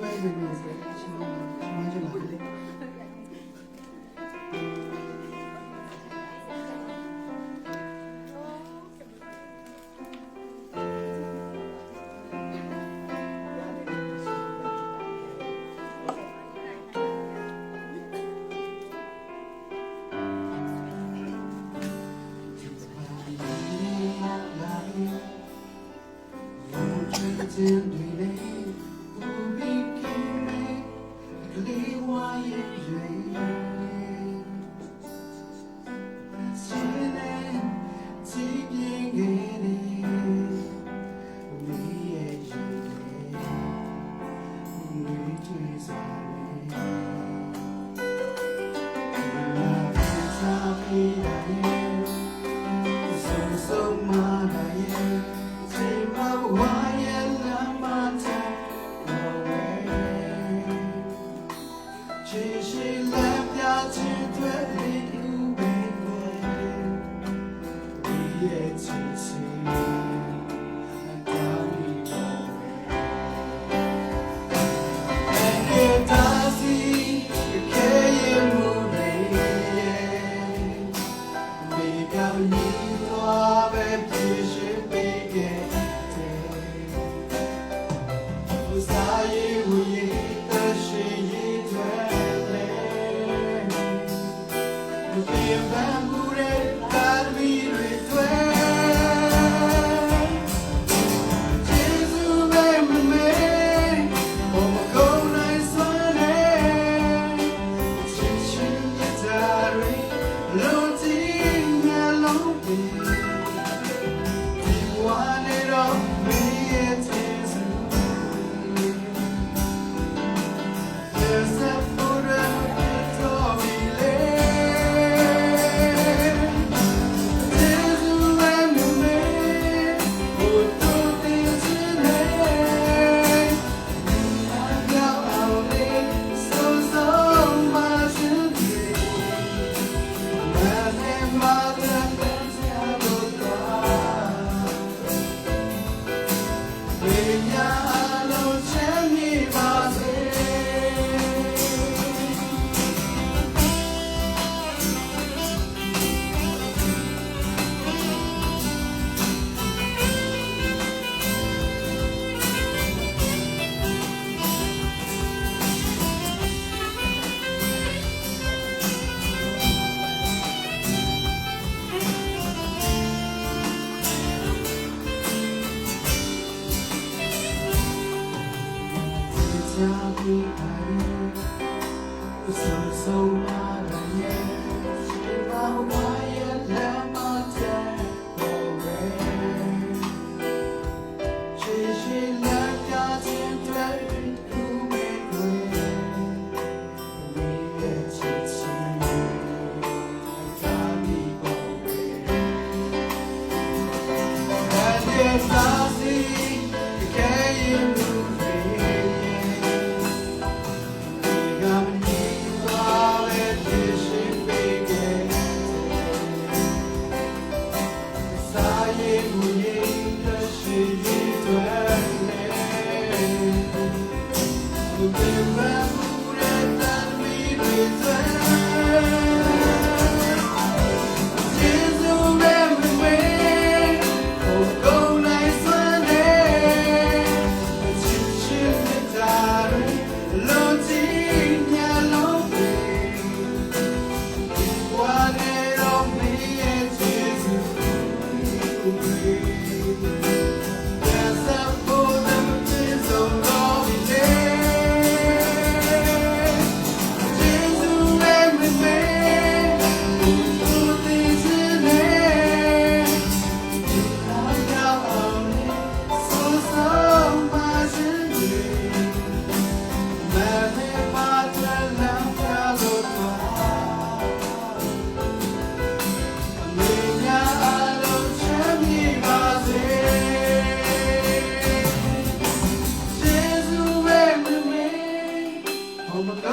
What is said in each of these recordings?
해봐야 되면서 정말 좀 안돼 to do Yeah. be. It's so so hard, yeah. She found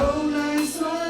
Oh, nice.